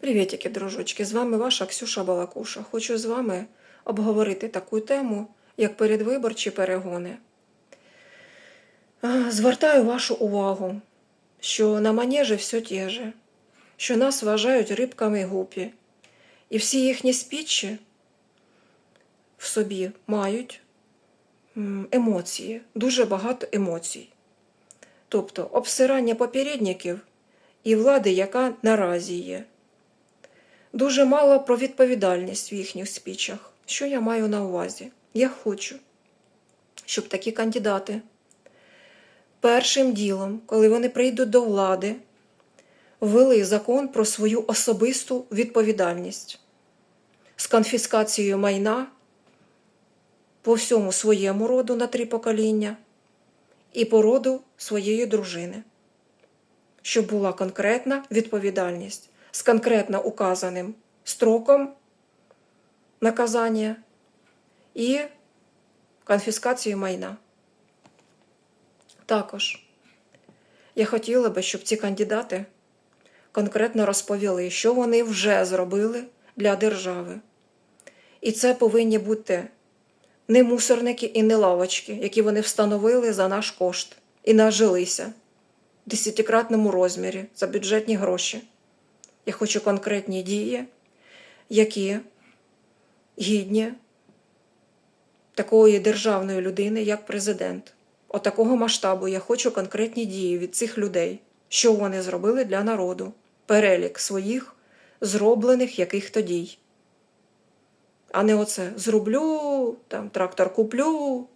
Привітики, дружочки! З вами ваша Ксюша Балакуша. Хочу з вами обговорити таку тему, як передвиборчі перегони. Звертаю вашу увагу, що на манежі все те же, що нас вважають рибками гупі, і всі їхні спічі в собі мають емоції, дуже багато емоцій. Тобто обсирання попередників і влади, яка наразі є. Дуже мало про відповідальність в їхніх спічах. Що я маю на увазі? Я хочу, щоб такі кандидати першим ділом, коли вони прийдуть до влади, ввели закон про свою особисту відповідальність з конфіскацією майна по всьому своєму роду на три покоління і по роду своєї дружини, щоб була конкретна відповідальність з конкретно указаним строком наказання і конфіскацією майна. Також я хотіла би, щоб ці кандидати конкретно розповіли, що вони вже зробили для держави. І це повинні бути не мусорники і не лавочки, які вони встановили за наш кошт і нажилися в десятикратному розмірі за бюджетні гроші. Я хочу конкретні дії, які гідні такої державної людини, як президент. Отакого масштабу я хочу конкретні дії від цих людей, що вони зробили для народу, перелік своїх зроблених яких-то дій. А не оце зроблю, там трактор куплю.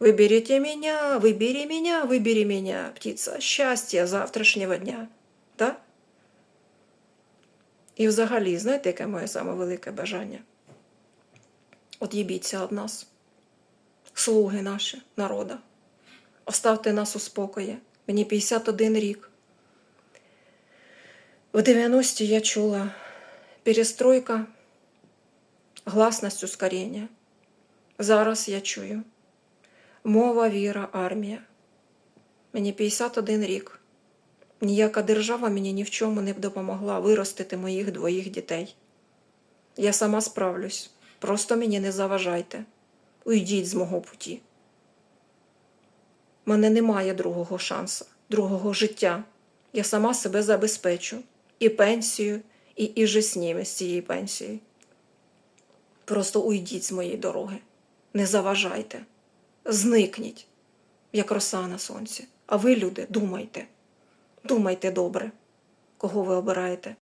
Виберіть мене, вибери мене, вибери мене, птиця, щастя завтрашнього дня. Так? І взагалі, знаєте, яке моє саме велике бажання? От їбіться від нас, слуги наші, народа. Оставте нас у спокої. Мені 51 рік. В 90-ті я чула перестройка, гласність ускорення. Зараз я чую мова, віра, армія. Мені 51 рік. Ніяка держава мені ні в чому не допомогла виростити моїх двоїх дітей. Я сама справлюсь. Просто мені не заважайте. Уйдіть з мого путі. Мене немає другого шансу, другого життя. Я сама себе забезпечу і пенсію, і і жесніми з цієї пенсії. Просто уйдіть з моєї дороги. Не заважайте. Зникніть, як роса на сонці. А ви, люди, думайте. Думайте добре, кого ви обираєте.